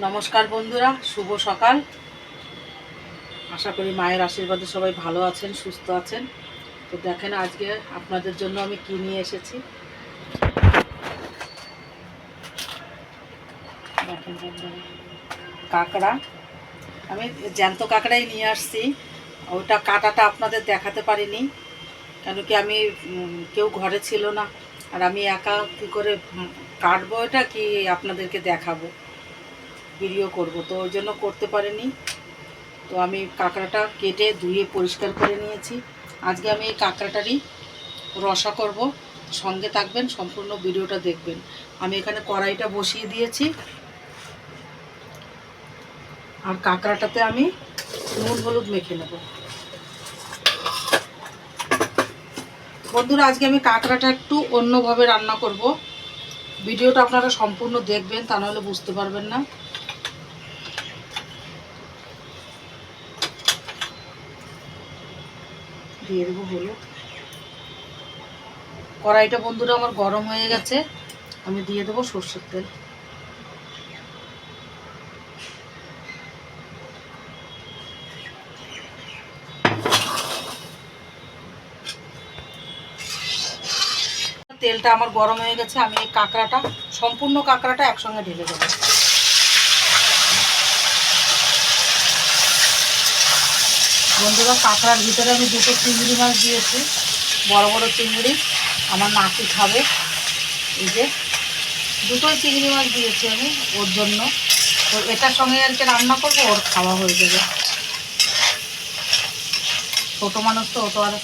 নমস্কার বন্ধুরা, শুভ সকাল। আশা করি মায়ের আশীর্বাদে সবাই ভালো আছেন, সুস্থ আছেন। তো দেখেন আজকে আপনাদের জন্য আমি কি নিয়ে এসেছি। কাঁকড়া। আমি জ্যান্ত কাঁকড়াই নিয়ে আসছি। ওটা কাটাটা আপনাদের দেখাতে পারিনি, কেন কি আমি কেউ ঘরে ছিল না। আর আমি একা কী করে কাটবো এটা কি আপনাদেরকে দেখাবো? ভিডিও করব। তো ওই জন্য করতে পারিনি। তো আমি কাঁকড়াটা কেটে ধুয়ে পরিষ্কার করে নিয়েছি। আজকে আমি এই কাঁকড়াটারই রসা করব। সঙ্গে থাকবেন, সম্পূর্ণ ভিডিওটা দেখবেন। আমি এখানে কড়াইটা বসিয়ে দিয়েছি। আর কাঁকড়াটাতে আমি নুন, হলুদ মেখে নেব। বন্ধুরা, আজকে আমি কাঁকড়াটা একটু অন্যভাবে রান্না করব। ভিডিওটা আপনারা সম্পূর্ণ দেখবেন, তা নাহলে বুঝতে পারবেন না। দিয়ে দেবো হলুদ কড়াইটা বন্ধুরা আমার গরম হয়ে গেছে, আমি দিয়ে দেবো সর্ষের তেল। তেলটা আমার গরম হয়ে গেছে, আমি এই কাঁকড়াটা, সম্পূর্ণ কাঁকড়াটা একসঙ্গে ঢেলে দেবো। বন্ধুরা কাঁকড়ার ভিতরে আমি দুটো চিংড়ি মাছ দিয়েছি। বড় বড় চিংড়ি, আমার নাতি খাবে। এই যে, দুটোই চিংড়ি মাছ দিয়েছি আমি ওর জন্য। তো এটার সঙ্গে আর কি রান্না করব, ওর খাওয়া হয়ে যাবে। ছোটো মানুষ তো, ও তো আর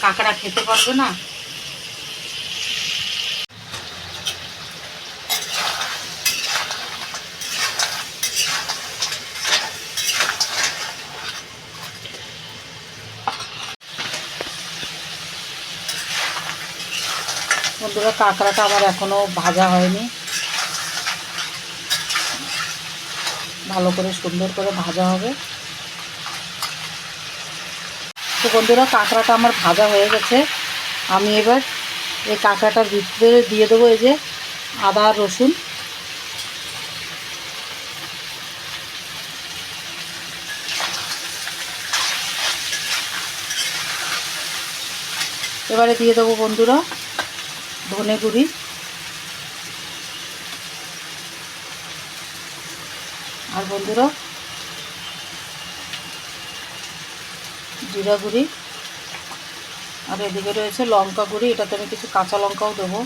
কাঁকড়া খেতে পারবে না। বন্ধুরা কাঁকড়াটা আমার এখনও ভাজা হয়নি। ভালো করে সুন্দর করে ভাজা হবে। তো বন্ধুরা, কাঁকড়াটা আমার ভাজা হয়ে গেছে। আমি এবার এই কাঁকড়াটার ভিতরে দিয়ে দেবো এই যে আদা, রসুন। এবারে দিয়ে দেবো বন্ধুরা ধনে গুঁড়ি। আর বন্ধুরা, জিরা গুঁড়ি। আর এদিকে রয়েছে লঙ্কা গুঁড়ি, এটাতে আমি কিছু কাঁচা লঙ্কাও দেবো।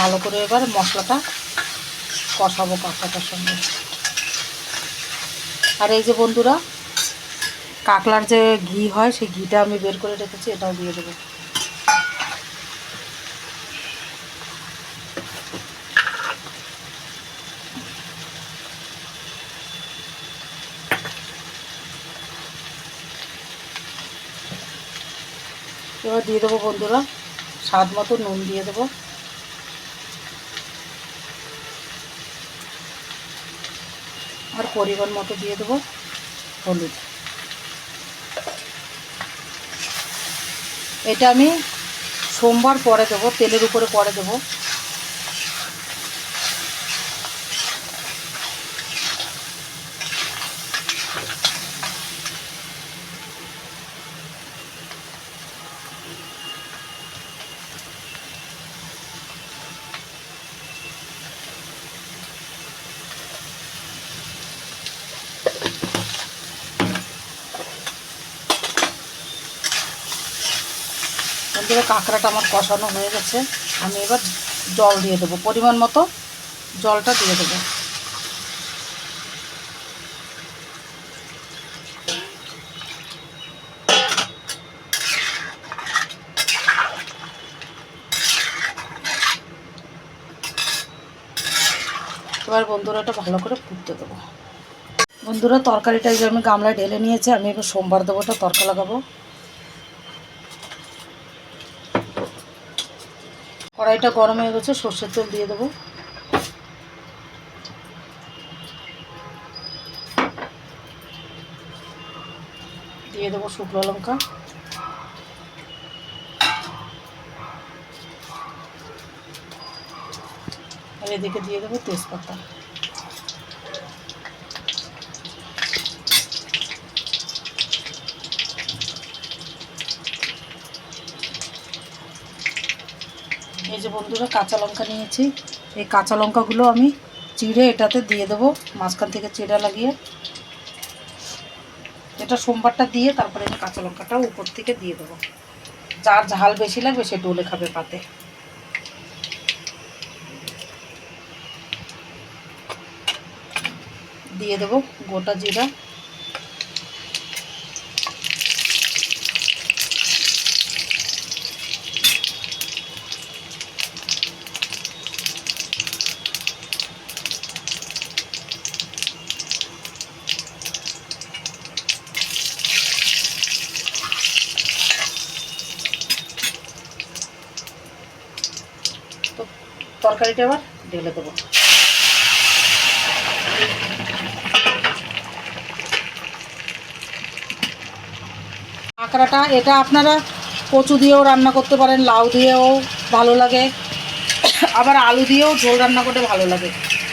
ভালো করে এবার মশলাটা কষাবো কাঁকড়াটার সঙ্গে। আর এই যে বন্ধুরা কাকলার যে ঘি হয়, সেই ঘিটা আমি বের করে রেখেছি, এটাও দিয়ে দেবো। এবার দিয়ে দেবো বন্ধুরা, স্বাদ মতো নুন দিয়ে দেবো। আর পরিমাণ মতো দিয়ে দেবো হলুদ। এটা আমি সোমবার পরে দেবো তেলের উপরে পরে দেবো। বন্ধুরা কাঁকড়াটা আমার কষানো হয়ে গেছে। আমি এবার জল দিয়ে দেবো, পরিমাণ মতো জলটা দিয়ে দেবো। এবার বন্ধুরা এটা ভালো করে ফুটতে দেবো। বন্ধুরা, তরকারিটা যে আমি গামলায় ঢেলে নিয়েছি, আমি এবার সোমবার দেবো ওটা তরকা লাগাবো। কড়াইটা গরম হয়ে গেছে, সর্ষের তেল দিয়ে দেবো। দিয়ে দেবো শুকনো লঙ্কা। আর এদিকে দিয়ে দেবো তেজপাতা। এই যে বন্ধুরা কাঁচা লঙ্কা নিয়েছি, এই কাঁচা লঙ্কাগুলো আমি চিড়ে এটাতে দিয়ে দেবো, মাঝখান থেকে চিড়া লাগিয়ে। এটা সোমবারটা দিয়ে তারপরে আমি কাঁচা লঙ্কাটাও উপর থেকে দিয়ে দেবো। যার ঝাল বেশি লাগবে সে ডোলে খাবে পাতে। দিয়ে দেবো গোটা জিরা। তরকারিটা আবার ঢেলে দেবো। কাঁকড়াটা এটা আপনারা কচু দিয়েও রান্না করতে পারেন, লাউ দিয়েও ভালো লাগে। আবার আলু দিয়েও ঝোল রান্না করতে ভালো লাগে।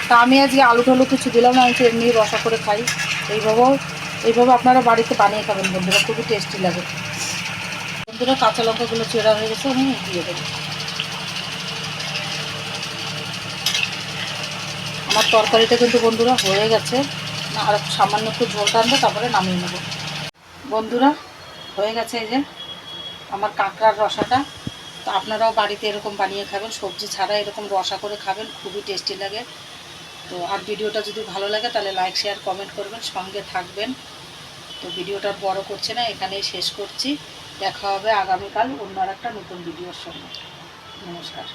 তা আমি আজকে আলু টালু কিছু দিলাম না, আমি এমনি রসা করে খাই। এইভাবেও, এইভাবে আপনারা বাড়িতে বানিয়ে খাবেন, বন্ধুরা, খুবই টেস্টি লাগে। বন্ধুরা, কাঁচা লঙ্কাগুলো চেরা হয়ে গেছে, আমি দিয়ে দেবো। আমার তরকারিটা কিন্তু বন্ধুরা হয়ে গেছে। আর সামান্য একটু ঝোল টানবে, তারপরে নামিয়ে নেব। বন্ধুরা, হয়ে গেছে এই যে আমার কাঁকড়ার রসাটা। তো আপনারাও বাড়িতে এরকম বানিয়ে খাবেন, সবজি ছাড়া এরকম রসা করে খাবেন, খুবই টেস্টি লাগে। তো আর ভিডিওটা যদি ভালো লাগে, তাহলে লাইক, শেয়ার, কমেন্ট করবেন, সঙ্গে থাকবেন। তো ভিডিওটা বড় করছে না, এখানেই শেষ করছি। দেখা হবে আগামীকাল অন্য আর একটা নতুন ভিডিওর সঙ্গে। নমস্কার।